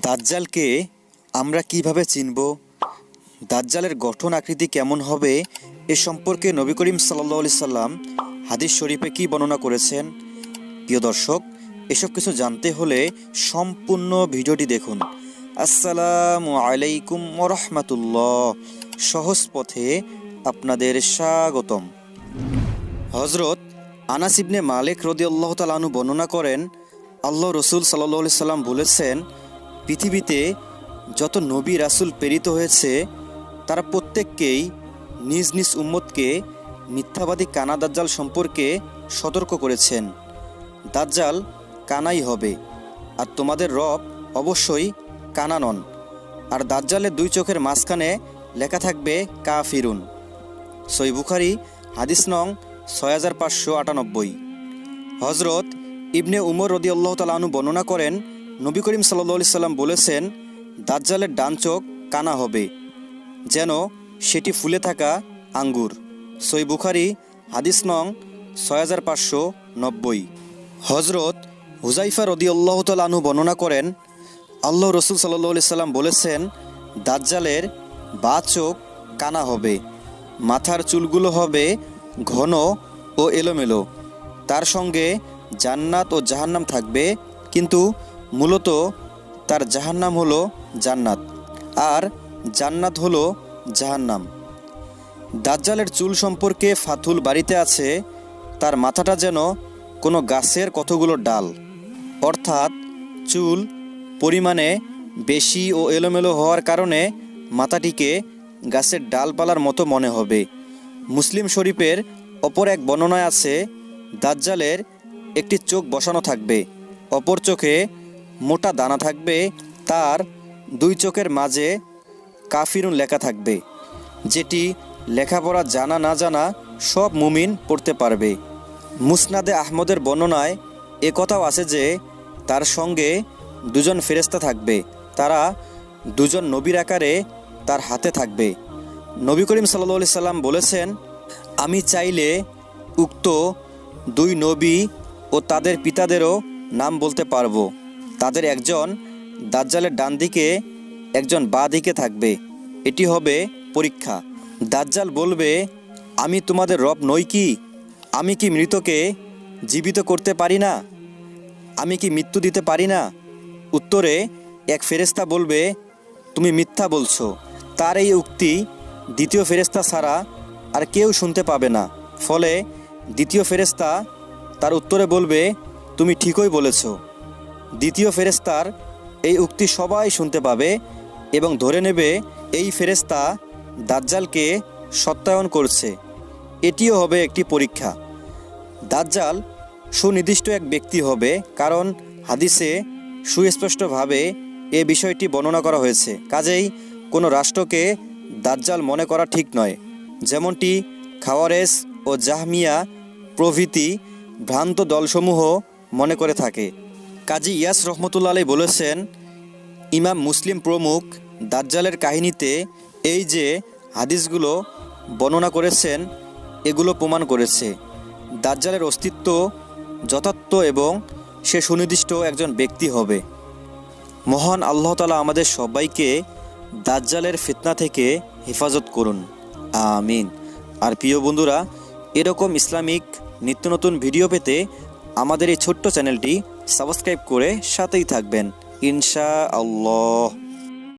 দাজ্জালকে আমরা কীভাবে চিনব? দাজ্জালের গঠন আকৃতি কেমন হবে? এ সম্পর্কে নবী করিম সাল্লা সাল্লাম হাদিস শরীফে কি বর্ণনা করেছেন? প্রিয় দর্শক, এসব কিছু জানতে হলে সম্পূর্ণ ভিডিওটি দেখুন। আসসালামু আলাইকুম রহমাতুল্লাহ। সহজ পথে আপনাদের স্বাগতম। হজরত আনাস ইবনে মালিক রদি আল্লাহ তালানু বর্ণনা করেন, আল্লাহ রসুল সাল্লি সাল্লাম বলেছেন পৃথিবীতে যত নবী রাসুল প্রেরিত হয়েছে, তারা প্রত্যেককেই নিজ নিজ উম্মতকে মিথ্যাবাদী কানা দাজ্জাল সম্পর্কে সতর্ক করেছেন। দাজ্জাল কানাই হবে, আর তোমাদের রব অবশ্যই কানা নন আর দাজ্জালের দুই চোখের মাঝখানে লেখা থাকবে কা ফিরুন সই বুখারি, হাদিস নং ছয় হাজার পাঁচশো আটানব্বই। হজরত ইবনে উমর রদি আল্লাহ তালু বর্ণনা করেন নবী করিম সাল্লি সাল্লাম বলেছেন, দাজ্জালের ডান চোখ কানা হবে, যেন সেটি ফুলে থাকা আঙ্গুর। সই বুখারি, হাদিস নং ছয় হাজার পাঁচশো নব্বই। হজরত হুজাইফা রদি আল্লাহ তালু বর্ণনা করেন, আল্লাহ রসুল সাল্লি সাল্লাম বলেছেন, দাজ্জালের বা চোখ কানা হবে, মাথার চুলগুলো হবে ঘন ও এলোমেলো। তার সঙ্গে জান্নাত ও জাহান্নাম থাকবে, কিন্তু মূলত তার জাহান্নাম হলো জান্নাত, আর জান্নাত হলো জাহান্নাম। দাজ্জালের চুল সম্পর্কে ফাথুল বাড়িতে আছে, তার মাথাটা যেন কোনো গাছের কতগুলো ডাল। অর্থাৎ চুল পরিমাণে বেশি ও এলোমেলো হওয়ার কারণে মাথাটিকে গাছের ডালপালার মতো মনে হবে। মুসলিম শরীফের অপর এক বর্ণনায় আছে, দাজ্জালের একটি চোখ বসানো থাকবে, অপর চোখে মোটা দানা থাকবে, তার দুই চোখের মাঝে কাফিরুন লেখা থাকবে, যেটি লেখাপড়া জানা না জানা সব মুমিন পড়তে পারবে। মুসনাদে আহমদের বর্ণনায় এ কথাও আছে যে, তার সঙ্গে দুজন ফেরেস্তা থাকবে, তারা দুজন নবীর আকারে তার হাতে থাকবে। নবী করিম সাল্লি সাল্লাম বলেছেন, আমি চাইলে উক্ত দুই নবী ও তাদের পিতাদেরও নাম বলতে পারব। তাদের একজন দাজ্জালের ডান দিকে, একজন বা দিকে থাকবে। এটি হবে পরীক্ষা। দাজ্জাল বলবে, আমি তোমাদের রব নই কি? আমি কি মৃতকে জীবিত করতে পারি না? আমি কি মৃত্যু দিতে পারি না? উত্তরে এক ফেরেস্তা বলবে, তুমি মিথ্যা বলছো। তার এই উক্তি দ্বিতীয় ফেরেস্তা ছাড়া আর কেউ শুনতে পাবে না। ফলে দ্বিতীয় ফেরেস্তা তার উত্তরে বলবে, তুমি ঠিকই বলেছ। দ্বিতীয় ফেরেস্তার এই উক্তি সবাই শুনতে পাবে এবং ধরে নেবে এই ফেরেস্তা দাজ্জালকে সত্যায়ন করছে। এটিও হবে একটি পরীক্ষা। দাজ্জাল সুনির্দিষ্ট এক ব্যক্তি হবে কারণ হাদিসে সুস্পষ্টভাবে এ বিষয়টি বর্ণনা করা হয়েছে। কাজেই কোনো রাষ্ট্রকে দাজ্জাল মনে করা ঠিক নয়। যেমনটি খাওয়ারেস ও জাহমিয়া প্রভৃতি ভ্রান্ত দলসমূহ মনে করে থাকে। কাজী ইয়াস রহমতুল্লা আলী বলেছেন, ইমাম মুসলিম প্রমুখ দাজ্জালের কাহিনীতে এই যে হাদিসগুলো বর্ণনা করেছেন, এগুলো প্রমাণ করেছে। দাজ্জালের অস্তিত্ব যথার্থ এবং সে সুনির্দিষ্ট একজন ব্যক্তি হবে। মহান আল্লাহ তালা আমাদের সবাইকে দাজ্জালের ফিতনা থেকে হেফাজত করুন। আমিন। আর প্রিয় বন্ধুরা, এরকম ইসলামিক নিত্য নতুন ভিডিও পেতে আমাদের এই ছোট্ট চ্যানেলটি সাবস্ক্রাইব করে সাথেই থাকবেন। ইনশা আল্লাহ